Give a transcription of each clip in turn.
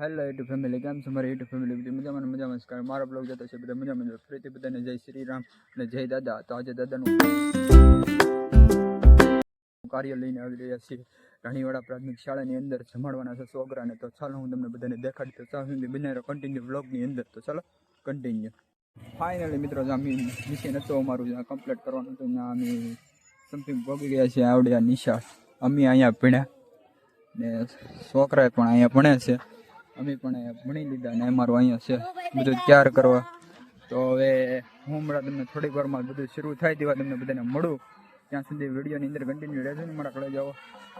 Hello YouTube family કેમ છો મારી યુટ્યુબ ફેમિલી બધી મજામાં ને મજામાં કારણ મારો બ્લોગ જતો છે બધા મજામાં ફરીથી બધાને જય શ્રી રામ અને જય દાદા. તો આજે દાદાનું કાર્ય લઈને આવી રહ્યા છીએ. રાણીવાડા પ્રાથમિક શાળાની અંદર જમાડવાના છે છોકરાને તો ચાલો હું તમને બધાને દેખાડી તો ચાલો બિનારો કન્ટિન્યુ બ્લોગની અંદર. તો ચાલો કન્ટિન્યુ ફાઇનલી મિત્રો અમે મિશન હતો અમારું જ્યાં કમ્પ્લીટ કરવાનું હતું ત્યાં અમે સમથિંગ ભોગી ગયા છીએ આવડ્યા નિશાળ. અમે અહીંયા ભણ્યા ને છોકરાએ પણ અહીંયા ભણે છે. અમે પણ ભણી લીધા ને અમારું અહીંયા છે, બધું તૈયાર કરવા. તો હવે હું હમણાં તમને થોડીક વારમાં બધું શરૂ થાય તેવા તમને બધાને મળું. ત્યાં સુધી વિડીયોની અંદર કન્ટિન્યુ રહેજો ને મારા કડે જાઓ.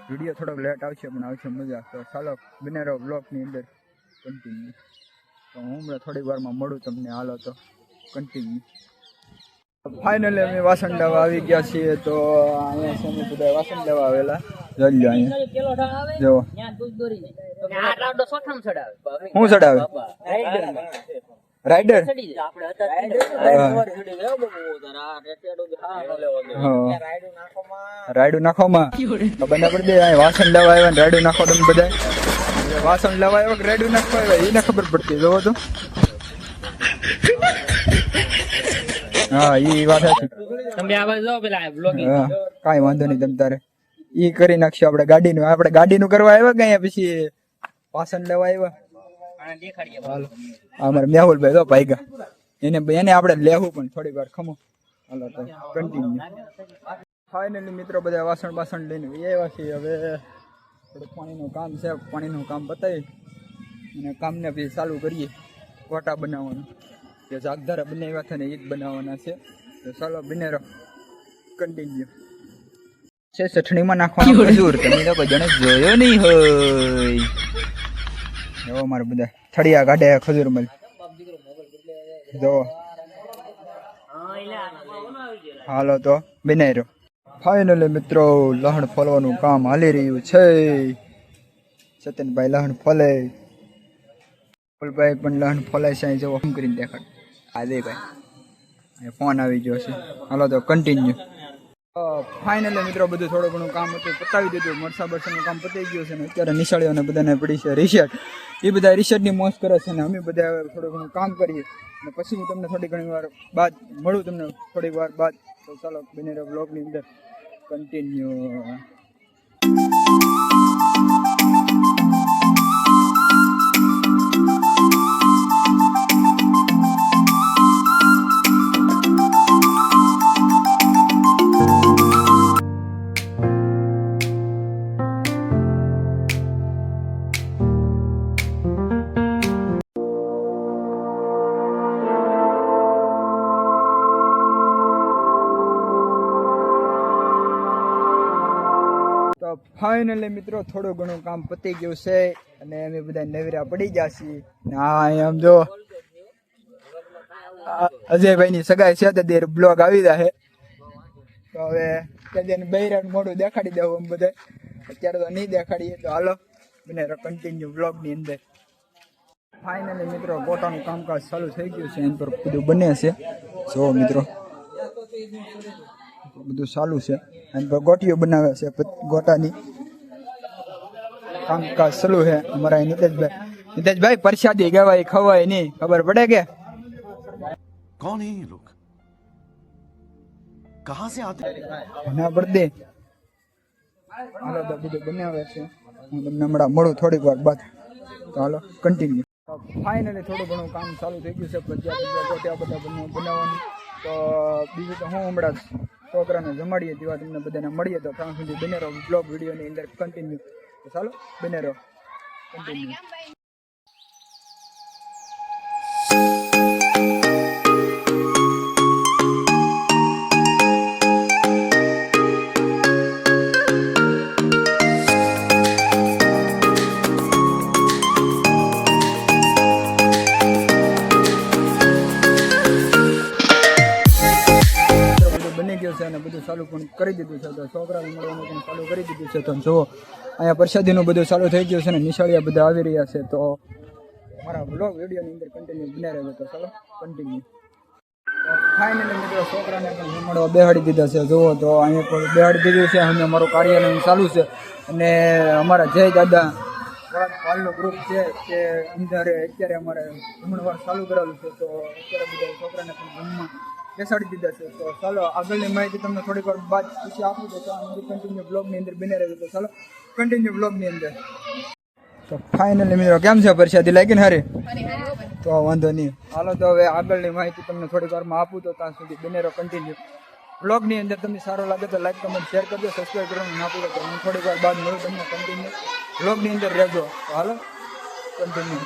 વીડિયો થોડોક લેટ આવશે, પણ આવશે મજા. તો ચાલો, બને રહો બ્લોગની અંદર. કન્ટિન્યુ તો હું હમણાં થોડીક વારમાં મળું તમને. હાલો તો કન્ટિન્યુ ફાઇનલી અમે વાસણ લેવા આવી ગયા છીએ, તો અહીંયા છે બધા વાસણ લેવા આવેલા. અહીંયા. જો. ચડાવે. રાઈડર? રાયડું નાખો માં વાસણ લેવા આવ્યા ને રાયડું નાખો તમે બધા વાસણ લેવા આવ્યા કે રાયડું નાખવા આવ્યા? એને ખબર પડતી. જોવો તો. હા એ વાત તમે આવા પેલા કાંઈ વાંધો નહીં તમ તારે. ઈ કરી નાખશું આપણે ગાડીનું. આપણે ગાડીનું કરવા આવ્યા કે અહીંયા પછી વાસણ લેવા આવ્યા? હાલો. અમારે મેહુલભાઈ તો ભાઈગા. એને એને આપણે લેવું પણ થોડી વાર ખમો. હાલો તો કન્ટિન્યુ ફાઇનલી મિત્રો બધા વાસણ બાસણ લઈને આવ્યા છીએ હવે. થોડું પાણીનું કામ છે પાણીનું કામ બતાવી. અને કામને બી ચાલુ કરીએ. ગોટા બનાવવાનું. જે જાગધારા બનાવ્યા હતા ને એ જ બનાવવાના છે. તો ચાલો બને રહો. કન્ટિન્યુ છે ચટણીમાં નાખવાનું ખજૂર તમે લોકો જણે જોયો નહીં હોય. એવો મારે બધા. થળિયા કાઢે ખજૂર મળી જો. હાલો તો બનાવી રહ્યો ફાઇનલી મિત્રો લહણ ફોલવાનું કામ હાલી રહ્યું છે. સત્યનભાઈ લહણ ફોલે. ફૂલભાઈ પણ લહણ ફોલે છે અહીં જેવો. કરીને દેખાડ. આજે ભાઈ. ફોન આવી ગયો છે. હાલો તો કન્ટિન્યુ ફાઇનલી મિત્રો બધું થોડું ઘણું કામ હતું, પતાવી દીધું. મરસા બરસાનું કામ પતી ગયું છે ને અત્યારે નિશાળીઓને બધાને પડી છે રિસર્ટ એ બધા રિશર્ટની મોજ કરે છે ને અમે બધા થોડું ઘણું કામ કરીએ. અને પછી હું તમને થોડી ઘણી વાર બાદ મળું તમને થોડીક વાર બાદ. તો ચાલો બને બ્લોગની અંદર. કન્ટિન્યુ ફાઇનલી મિત્રો, થોડું ઘણું કામ પતી ગયું છે અને અમે બધા નવેરા પડી ગયા છીએ. ને એમ જો અજયભાઈ અજયભાઈની સગાઈ છે દેર બ્લોગ આવી જાય તો હવે ત્યાં બૈરાન મોઢું દેખાડી દેવું આમ બધા. અત્યારે તો નહીં દેખાડીએ, તો હાલો, બને કન્ટિન્યુ બ્લોગની અંદર. ફાઇનલી મિત્રો ગોટાનું કામકાજ ચાલુ થઈ ગયું છે, એની પર બધું બને છે. જો મિત્રો. બધું ચાલુ છે. અને ગોટીઓ બનાવે છે ગોટાની. કામકાજ ચાલુ છે અમારા નીતેશભાઈ. નીતેશભાઈ પરસાદી કહેવાય ખવાય નહીં. ખબર પડે કે? કોણ હે લોક કહા સે આતે ના પડદે હાલો તો બધું બનાવે છે. હું તમને હમણાં મળું થોડીક વાર બાદ. ચાલો કન્ટિન્યુ ફાઇનલી થોડું ઘણું કામ ચાલુ થઈ ગયું છે. બધા બધા બનાવવાનું. તો બીજું તો હું હમણાં છોકરાને જમાડીએ તેવા તમને બધાને મળીએ તો ત્યાં સુધી બને રહો. બ્લોગ વિડીયોની અંદર કન્ટિન્યુ ચાલો, બને રહો. કન્ટિન્યુ ચાલુ પણ કરી દીધું છે. તો છોકરાને મળવાનું પણ ચાલુ કરી દીધું છે. તો જુઓ અહીંયા પ્રસાદીનું બધું ચાલુ થઈ ગયું છે અને નિશાળિયા બધા આવી રહ્યા છે. તો મારા બ્લોગ વિડીયોની અંદર કન્ટિન્યુ બને રહ્યો તો ચાલો કન્ટિન્યુ ફાઇનલી મિત્રો છોકરાને પણ જમાડવા બેહાડી દીધા છે. જુઓ, તો અહીંયા પણ બેહાડી દીધું છે. અને અમારું કાર્યાલય ચાલુ છે. અને અમારા જય દાદા હાલનું ગ્રુપ છે કે અંદર અત્યારે અમારે જમણવાર ચાલુ કરેલું છે. તો અત્યારે બધા છોકરાને પણ જમવા બેસાડી દીધા છે. તો ચાલો, આગળની માહિતી તમને થોડીક વાર બાદ પછી આપું તો ચાલો કન્ટિન્યુ બ્લોગની અંદર બને રહેજો. તો ચાલો કન્ટિન્યુ બ્લોગની અંદર. તો ફાઇનલી મિત્રો, કેમ છે પરસાદી લાગી ને હારી? તો વાંધો નહીં. હાલો, તો હવે આગળની માહિતી તમને થોડીક વારમાં આપું તો ત્યાં સુધી બને રહો કન્ટિન્યુ બ્લોગની અંદર તમને સારો લાગે તો લાઈક કમેન્ટ શેર કરજો સબસ્ક્રાઈબ કરવાનું ના ભૂલો તો હું થોડીક વાર બાદ મળું તમને કન્ટિન્યુ બ્લોગની અંદર રહેજો. તો હાલો કન્ટિન્યુ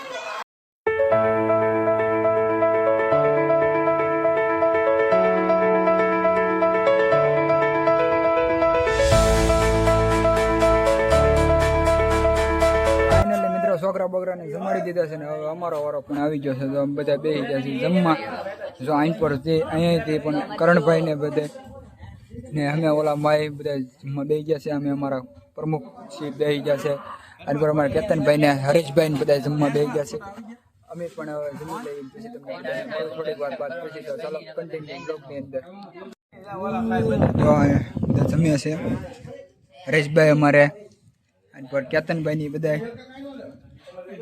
છોકરા બોકરાને જમાડી દીધા છે ને હવે અમારો વારો પણ આવી ગયો છે. તો બધા બે ગયા છે જમવા. જો અહીં પર જે અહીંયાથી પણ કરણભાઈ ને બધે ને અમે ઓલા માય બધા બેસી ગયા છે. અમે અમારા પ્રમુખ શ્રી બે ગયા છે. અને પર અમારા કેતનભાઈ ને હરીશભાઈ ને બધા જમવા બે ગયા છે. અમે પણ હવે જમી લઈએ પછી તમને થોડીક વાર બાદ પછી તો ચાલો કન્ટિન્યુ બ્લોગની અંદર. જમ્યા છે. હરેશભાઈ અમારે. અને કેતનભાઈ ની બધા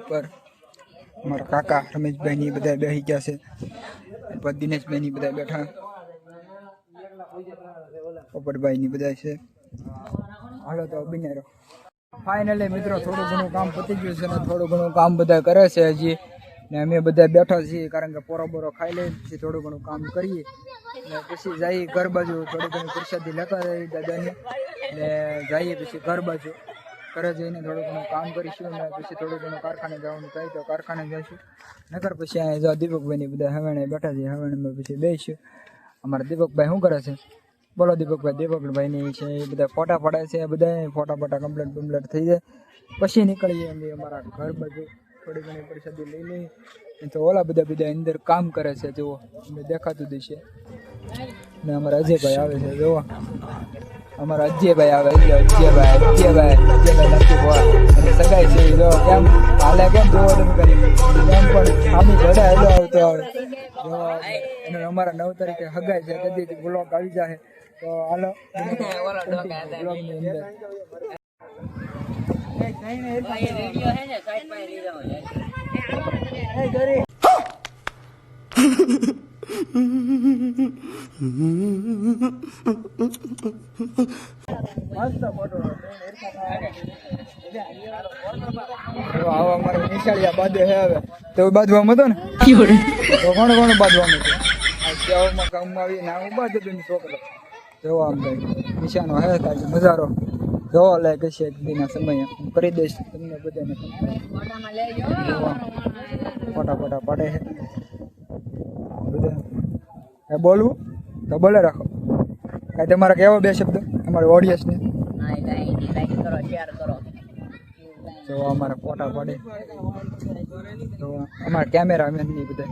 પર મારા કાકા રમેશભાઈ ની બધા બેસી ગયા છે. ઉપર પર દિનેશભાઈ ની બધા બેઠા. પોપટભાઈ ની બધા છે. હાલો તો બિનારો ફાઇનલી મિત્રો, થોડું ઘણું કામ પતી ગયું છે ને થોડું ઘણું કામ બધા કરે છે હજી. ને અમે બધા બેઠા છીએ કારણ કે પોરો બોરો ખાઈ લઈએ પછી થોડું ઘણું કામ કરીએ. ને પછી જઈએ ઘર બાજુ, થોડી ઘણી પ્રસાદી લેતા રહીએ દાદાની. ને જઈએ પછી ઘર બાજુ. ઘરે જઈને થોડું ઘણું કામ કરીશું અને પછી થોડું ઘણું કારખાને જવાનું થાય તો કારખાને જઈશું. નકર પછી અહીંયા જો દીપકભાઈ ની બધા હવેણે બેઠા છે, હવેણમાં પછી બેસીશું. અમારા દીપકભાઈ શું કરે છે? બોલો દીપકભાઈ દીપકભાઈ ની છે, એ બધા ફોટા પાડે છે બધા ફોટા ફોટા કમ્પ્લેટ કમ્પ્લેટ થઈ જાય. પછી નીકળીએ અમે અમારા ઘર બાજુ. થોડી ઘણી પ્રસાદી લઈ લઈએ. તો ઓલા બધા બધા અંદર કામ કરે છે, જુઓ. અમને દેખાતું દેશે ને અમારા અજયભાઈ આવે છે, જુઓ. અમારા અજયભાઈ આવે એટલે અજયભાઈ અજયભાઈ અજયભાઈ નથી બોલ અને સગાઈ છે જો કેમ? હાલે કેમ જોવો તમે કરી? કેમ પણ આમી ઘડે હેલો આવતો આવે. જો અને અમારા નવ તારીખે હગાઈ છે કદી બ્લોક આવી જાય તો હાલો. બ્લોગની અંદર રેડિયો હે ને સાઈડ આવો બાંધે છે તો બાંધવામાં હતો ને તો કોણ કોણ સેવામાં કામમાં આવી ને? હું બાંધી જોવો આમ કઈ નિશાનો હે તાજી નજારો જોવો લે કશે એક દીના સમયે હું કરી દઈશ તમને જોવો ફોટા ફોટા પાડે છે બધા એ બોલવું? તો બોલે રાખો. કાંઈ તમારા કેવો બે શબ્દ? અમારા ઓડિયન્સને હા નહીં કરો શેર અમારા ફોટા પડે. તો અમારા કેમેરામેનની બધા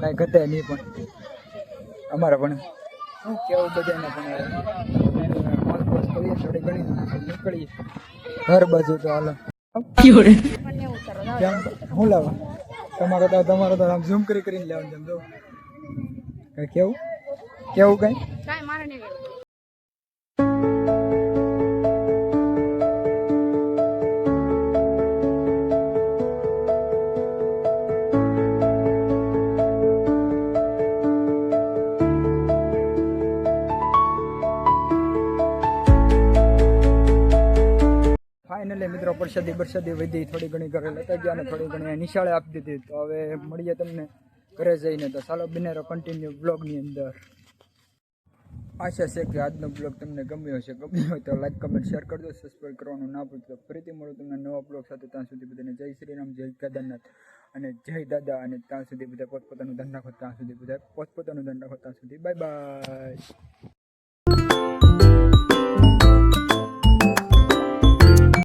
કાંઈ ઘટે નહીં પણ. અમારા પણ. શું કેવું બધાને પણ થોડી ઘણી નીકળીએ. ઘર બાજુ તો હાલો. શું લાવવા તમારો તો તમારો તો આમ ઝૂમ કરી કરીને લેવાનું જેમ જો. કઈ કેવું? કેવું કઈ? કાંઈ મારે નહીં કરવું. લઈ મિત્રો પરસાદી પરસાદી વધી, થોડી ઘણી ઘરે લેતા ગયા અને થોડી ઘણી નિશાળે આપી દીધી. તો હવે મળીએ તમને ઘરે જઈને. તો ચાલો બનેરો કન્ટિન્યુ બ્લોગની અંદર. આશા છે કે આજનો બ્લોગ તમને ગમ્યો હશે. ગમ્યો હોય તો લાઈક કમેન્ટ શેર કરજો. સબસ્ક્રાઈબ કરવાનું ના ભૂલતો. ફરીથી મળું તમને નવા બ્લોગ સાથે. ત્યાં સુધી બધાને જય શ્રી રામ, જય કેદારનાથ અને જય દાદા. અને ત્યાં સુધી બધા પોતપોતાનું ધન રાખો. ત્યાં સુધી બધા પોતપોતાનું ધન રાખો. ત્યાં સુધી બાય બાય